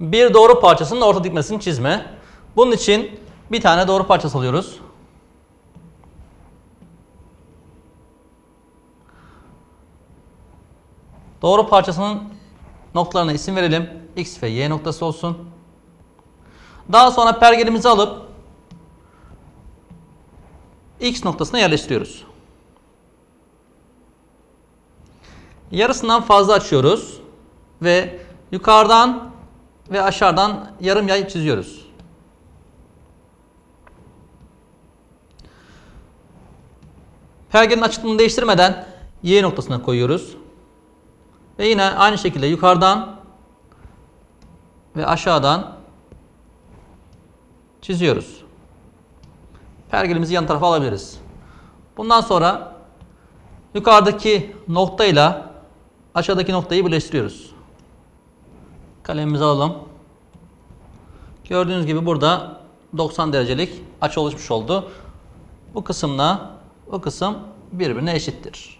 bir doğru parçasının orta dikmesini çizme. Bunun için bir tane doğru parçası alıyoruz. Doğru parçasının noktalarına isim verelim. X ve Y noktası olsun. Daha sonra pergelimizi alıp X noktasına yerleştiriyoruz. Yarısından fazla açıyoruz ve yukarıdan ve aşağıdan yarım yay çiziyoruz. Pergenin açıklığını değiştirmeden Y noktasına koyuyoruz. Ve yine aynı şekilde yukarıdan ve aşağıdan çiziyoruz. Pergelimizi yan tarafa alabiliriz. Bundan sonra yukarıdaki noktayla aşağıdaki noktayı birleştiriyoruz. Kalemimizi alalım. Gördüğünüz gibi burada 90 derecelik açı oluşmuş oldu. Bu kısımla bu kısım birbirine eşittir.